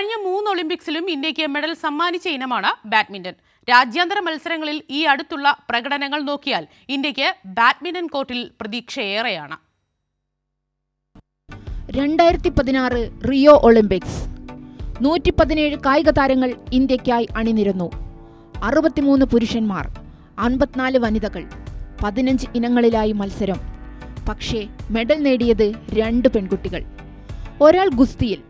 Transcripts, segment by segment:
കഴിഞ്ഞ മൂന്ന് ഒളിമ്പിക്സിലും ഇന്ത്യയ്ക്ക് മെഡൽ സമ്മാനിച്ച ഇനമാണ് ബാഡ്മിന്റൺ. രാജ്യാന്തര മത്സരങ്ങളിൽ ഈ അടുത്തുള്ള പ്രകടനങ്ങൾ നോക്കിയാൽ ഇന്ത്യയ്ക്ക് ബാഡ്മിന്റൺ കോർട്ടിൽ പ്രതീക്ഷയേറെയാണ്. രണ്ടായിരത്തി പതിനാറ് റിയോ ഒളിമ്പിക്സ്. നൂറ്റി പതിനേഴ് കായിക താരങ്ങൾ ഇന്ത്യക്കായി അണിനിരന്നു. അറുപത്തിമൂന്ന് പുരുഷന്മാർ അൻപത്തിനാല് വനിതകൾ പതിനഞ്ച് ഇനങ്ങളിലായി മത്സരം. പക്ഷേ മെഡൽ നേടിയത് രണ്ട് പെൺകുട്ടികൾ. ഒരാൾ ഗുസ്തിയിൽ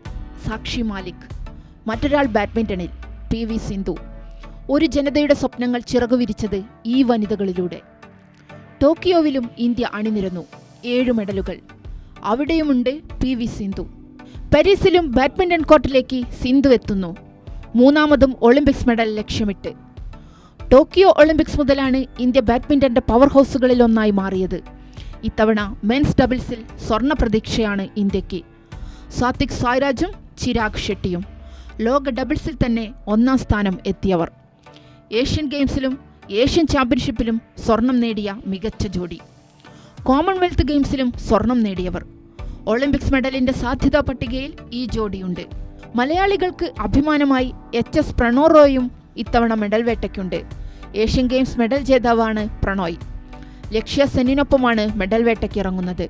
സാക്ഷി മാലിക്. മറ്റൊരാൾ ബാഡ്മിന്റണിൽ പി വി സിന്ധു. ഒരു ജനതയുടെ സ്വപ്നങ്ങൾ ചിറകു വിരിച്ചത് ഈ വനിതകളിലൂടെ. ടോക്കിയോവിലും ഇന്ത്യ അണിനിരന്നു ഏഴ് മെഡലുകൾ. അവിടെയുമുണ്ട് പി വി സിന്ധു. പാരീസിലും ബാഡ്മിന്റൺ കോർട്ടിലേക്ക് സിന്ധു എത്തുന്നു. മൂന്നാമതും ഒളിമ്പിക്സ് മെഡൽ ലക്ഷ്യമിട്ട്. ടോക്കിയോ ഒളിമ്പിക്സ് മുതലാണ് ഇന്ത്യ ബാഡ്മിന്റന്റെ പവർ ഹൗസുകളിൽ ഒന്നായി മാറിയത്. ഇത്തവണ മെൻസ് ഡബിൾസിൽ സ്വർണ പ്രതീക്ഷയാണ് ഇന്ത്യയ്ക്ക്. സാത്വിക് സായ്രാജും ചിരാഗ് ഷെട്ടിയും. ലോക ഡബിൾസിൽ തന്നെ ഒന്നാം സ്ഥാനം എത്തിയവർ. ഏഷ്യൻ ഗെയിംസിലും ഏഷ്യൻ ചാമ്പ്യൻഷിപ്പിലും സ്വർണം നേടിയ മികച്ച ജോഡി. കോമൺവെൽത്ത് ഗെയിംസിലും സ്വർണം നേടിയവർ. ഒളിമ്പിക്സ് മെഡലിന്റെ സാധ്യതാ പട്ടികയിൽ ഈ ജോഡിയുണ്ട്. മലയാളികൾക്ക് അഭിമാനമായി എച്ച് എസ് പ്രണോറോയും ഇത്തവണ മെഡൽ വേട്ടയ്ക്കുണ്ട്. ഏഷ്യൻ ഗെയിംസ് മെഡൽ ജേതാവാണ് പ്രണോയ്. ലക്ഷ്യ സെന്നിനൊപ്പമാണ് മെഡൽ വേട്ടയ്ക്ക് ഇറങ്ങുന്നത്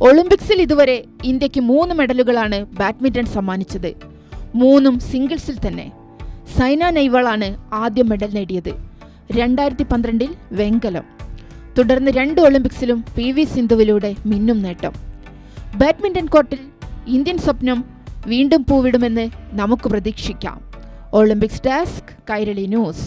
ഒളിമ്പിക്സിൽ ഇതുവരെ ഇന്ത്യയ്ക്ക് മൂന്ന് മെഡലുകളാണ് ബാഡ്മിന്റൺ സമ്മാനിച്ചത്. മൂന്നും സിംഗിൾസിൽ തന്നെ. സൈന നെയ്വാളാണ് ആദ്യം മെഡൽ നേടിയത്. രണ്ടായിരത്തി പന്ത്രണ്ടിൽ വെങ്കലം. തുടർന്ന് രണ്ട് ഒളിമ്പിക്സിലും പി വി സിന്ധുവിലൂടെ മിന്നും നേട്ടം. ബാഡ്മിന്റൺ കോർട്ടിൽ ഇന്ത്യൻ സ്വപ്നം വീണ്ടും പൂവിടുമെന്ന് നമുക്ക് പ്രതീക്ഷിക്കാം. Olympics desk Kairali news